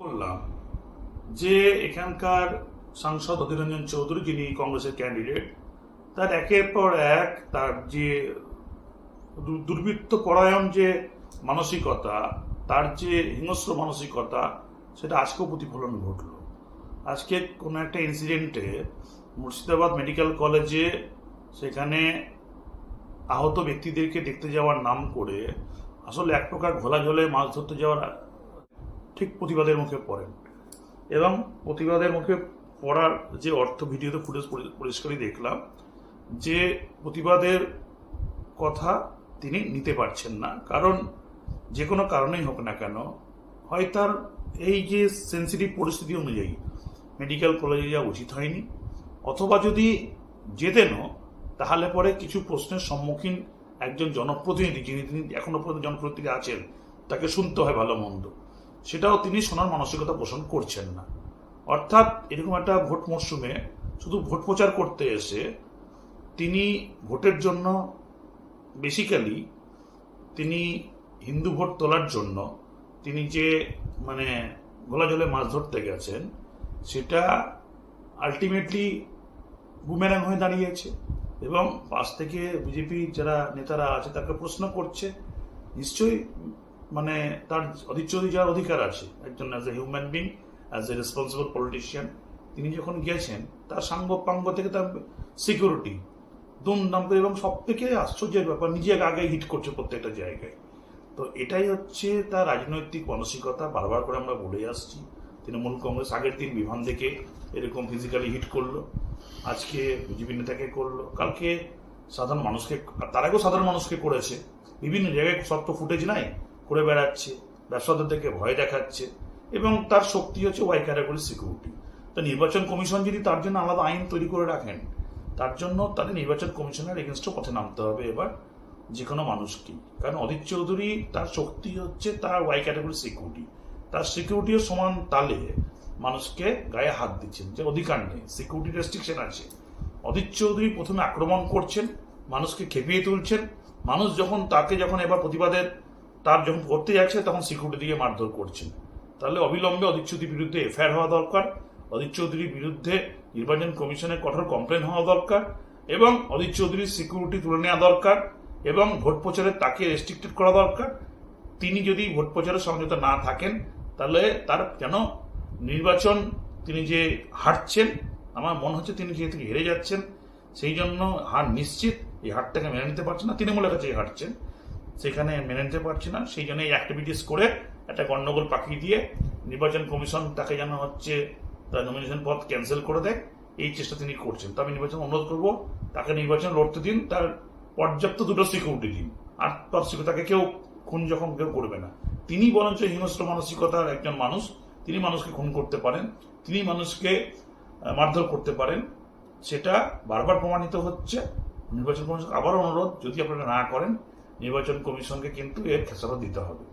বললাম যে এখানকার সাংসদ অধীররঞ্জন চৌধুরী, যিনি কংগ্রেসের ক্যান্ডিডেট তার একের পর এক তার যে দুর্বৃত্ত পরায়ণ যে মানসিকতা, তার যে হিংস্র মানসিকতা, সেটা আজকেও প্রতিফলন ঘটল। আজকে কোনো একটা ইনসিডেন্টে মুর্শিদাবাদ মেডিকেল কলেজে সেখানে আহত ব্যক্তিদেরকে দেখতে যাওয়ার নাম করে আসলে এক প্রকার ঘোলা জলে মাছ ধরতে যাওয়ার ঠিক প্রতিবাদের মুখে পড়েন। এবং প্রতিবাদের মুখে পড়ার যে অর্থ ভিডিওতে ফুটেজ পরিষ্কারই দেখলাম যে প্রতিবাদের কথা তিনি নিতে পারছেন না। কারণ যে কোনো কারণেই হোক না কেন, হয় তার এই যে সেন্সিটিভ পরিস্থিতি অনুযায়ী মেডিকেল কলেজে যাওয়া উচিত হয়নি, অথবা যদি যেতেনও তাহলে পরে কিছু প্রশ্নের সম্মুখীন একজন জনপ্রতিনিধি যিনি তিনি এখনও পর্যন্ত জনপ্রতিনিধি আছেন, তাকে শুনতে হয় ভালো মন্দ। সেটাও তিনি শোনার মানসিকতা পোষণ করছেন না। অর্থাৎ এরকম একটা ভোট মরশুমে শুধু ভোট প্রচার করতে এসে তিনি ভোটের জন্য বেসিক্যালি তিনি হিন্দু ভোট তোলার জন্য তিনি যে মানে গোলা জলে মাছ ধরতে গেছেন, সেটা আলটিমেটলি বুমেরাং হয়ে দাঁড়িয়েছে এবং পাশ থেকে বিজেপি যারা নেতারা আছে তাকে প্রশ্ন করছে, নিশ্চয়ই মানে তার অধীর চৌধুরী যাওয়ার অধিকার আছে। একজন as a human being as a responsible politician তিনি যখন গিয়েছেন, তার সাঙ্গ পাঙ্গ থেকে তার সিকিউরিটি দুমদাম করে এবং সব থেকে আশ্চর্যের ব্যাপার, নিজে আগে হিট করছে প্রত্যেকটা জায়গায়। তো এটাই হচ্ছে তার রাজনৈতিক মানসিকতা, বারবার করে আমরা বলে আসছি। তৃণমূল কংগ্রেস আগের দিন বিভান থেকে এরকম ফিজিক্যালি হিট করল, আজকে বিজেপি নেতাকে করল। কালকে সাধারণ মানুষকে, তার আগেও সাধারণ মানুষকে করেছে। বিভিন্ন জায়গায় সব তো ফুটেজ নাই। করে বেড়াচ্ছে ব্যবসাদারদেরকে ভয় দেখাচ্ছে, এবং তার শক্তি হচ্ছে ওয়াই ক্যাটাগরি সিকিউরিটি তো নির্বাচন কমিশন যদি তার জন্য আলাদা আইন তৈরি করে রাখেন, তার জন্য তাদের নির্বাচন কমিশনের এগেনস্টও পথে নামতে হবে এবার যে কোনো মানুষকে। কারণ অদিত চৌধুরী তার শক্তি হচ্ছে তার ওয়াই ক্যাটাগরি সিকিউরিটি তার সিকিউরিটিও সমান তালে মানুষকে গায়ে হাত দিচ্ছেন, যে অধিকার নেই সিকিউরিটি রেস্ট্রিকশন আছে। অদিত চৌধুরী প্রথমে আক্রমণ করছেন, মানুষকে খেপিয়ে তুলছেন, মানুষ যখন তাকে যখন এবার প্রতিবাদের তার যখন করতে যাচ্ছে, তখন সিকিউরিটি দিয়ে মারধর করছেন তাহলে অবিলম্বে অদিত চৌধুরীর বিরুদ্ধে এফআইআর হওয়া দরকার। অদিত চৌধুরীর বিরুদ্ধে নির্বাচন কমিশনের কঠোর কমপ্লেন হওয়া দরকার এবং অদিত চৌধুরীর সিকিউরিটি তুলে নেওয়া দরকার এবং ভোট প্রচারে তাকে রেস্ট্রিক্টেড করা দরকার। তিনি যদি ভোট প্রচারে সমঝোতা না থাকেন, তাহলে তার যেন নির্বাচন তিনি যে হারছেন আমার মনে হচ্ছে তিনি যেহেতু হেরে যাচ্ছেন, সেই জন্য হার নিশ্চিত, এই হারটাকে মেনে নিতে পারছেন না। তৃণমূলের কাছে হারছেন। সেখানে মেনে নিতে পারছি না। সেই জন্য এই অ্যাক্টিভিটিস করে একটা গণ্ডগোল পাকিয়ে দিয়ে নির্বাচন কমিশন তাকে যেন হচ্ছে তার নমিনেশন পদ ক্যান্সেল করে দেয়। এই চেষ্টা তিনি করছেন। তো আমি নির্বাচন অনুরোধ করব, তাকে নির্বাচন লড়তে দিন, তার পর্যাপ্ত দুটো সিকিউরিটি দিন। আর তার তাকে কেউ খুন যখন কেউ করবে না। তিনি বরঞ্চ হিংস্র মানসিকতার একজন মানুষ। তিনি মানুষকে খুন করতে পারেন, তিনি মানুষকে মারধর করতে পারেন। সেটা বারবার প্রমাণিত হচ্ছে। নির্বাচন কমিশন আবারও অনুরোধ, যদি আপনারা না করেন নির্বাচন কমিশনকে কিন্তু এর খেসারত দিতে হবে।